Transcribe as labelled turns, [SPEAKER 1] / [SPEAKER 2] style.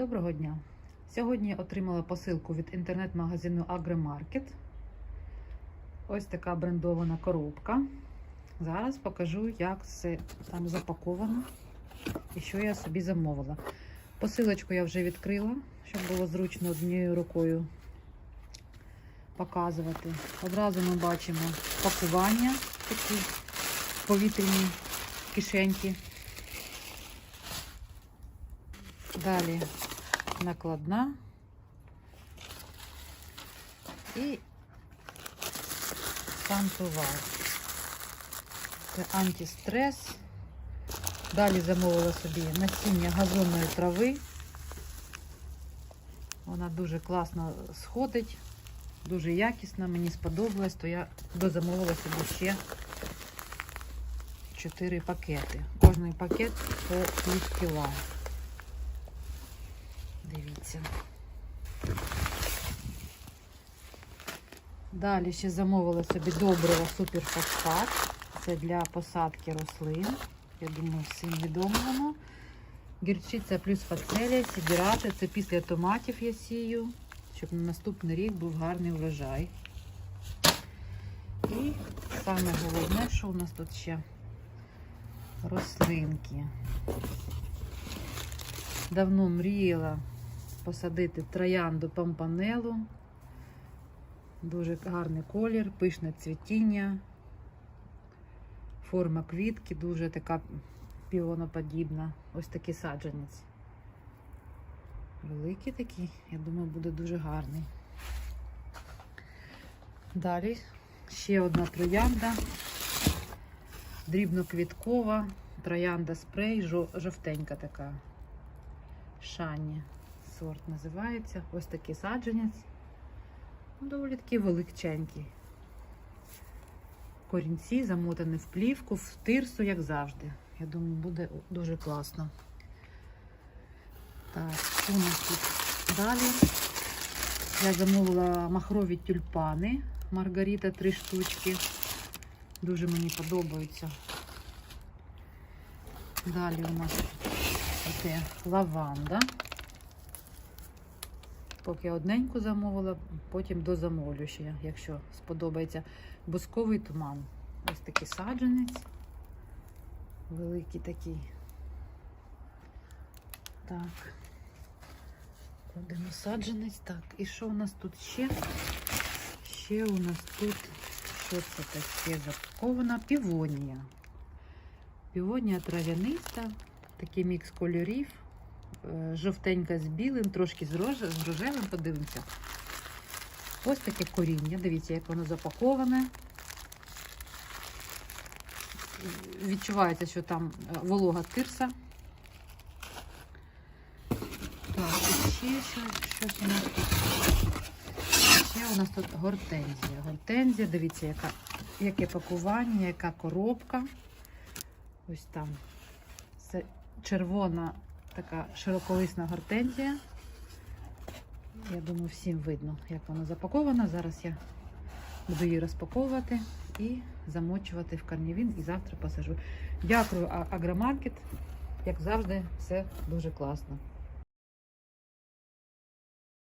[SPEAKER 1] Доброго дня! Сьогодні отримала посилку від інтернет-магазину Agrimarket. Ось така брендована коробка. Зараз покажу, як все там запаковано і що я собі замовила. Посилочку я вже відкрила, щоб було зручно однією рукою показувати. Одразу ми бачимо пакування, такі повітряні кишеньки. Далі накладна і сам. Це антистрес. Далі замовила собі насіння газонної трави. Вона дуже класно сходить, дуже якісна, мені сподобалось, то я дозамовила собі ще 4 пакети. Кожний пакет по пів кіла. Дивіться. Далі ще замовила собі доброго суперфосфат. Це для посадки рослин. Я думаю, всім відомо воно. Гірчиця плюс фацелія, сідірати. Це після томатів я сію, щоб на наступний рік був гарний врожай. І саме головне, що у нас тут ще рослинки. Давно мріяла посадити троянду пампанелу. Дуже гарний колір, пишне цвітіння, форма квітки, дуже така піоноподібна. Ось такий саджанець. Великий такий, я думаю, буде дуже гарний. Далі ще одна троянда, дрібноквіткова, троянда спрей, жовтенька така. Шані сорт називається. Ось такий саджанець. Ну, Доволі такий величенький. Корінці замотані в плівку, в тирсу, як завжди. Я думаю, буде дуже класно. Так, у нас тут далі? Я замовила махрові тюльпани. Маргарита три штучки. Дуже мені подобаються. Далі у нас Оце лаванда. Поки одненьку замовила, потім дозамовлю ще, якщо сподобається. Бусковий туман. Ось такий саджанець. Великий такий. Так. Кладемо саджанець. Так, і що у нас тут ще? Ще у нас тут, що це таке запакована? Півонія. Півонія трав'яниста. Такий мікс кольорів. Е, Жовтенька з білим, трошки з, рож... з рожевим, подивимося. Ось таке коріння. Дивіться, як воно запаковане. Відчувається, що там е, волога тирса. Так, і ще що, щось у нас тут. Ще у нас тут гортензія. Гортензія, дивіться, яка, яке пакування, яка коробка. Ось там. Це червона така широколисна гортензія. Я думаю, всім видно, як вона запакована. Зараз я буду її розпаковувати і замочувати в карнівін і завтра посажу. Дякую, Агромаркет. Як завжди, все дуже класно.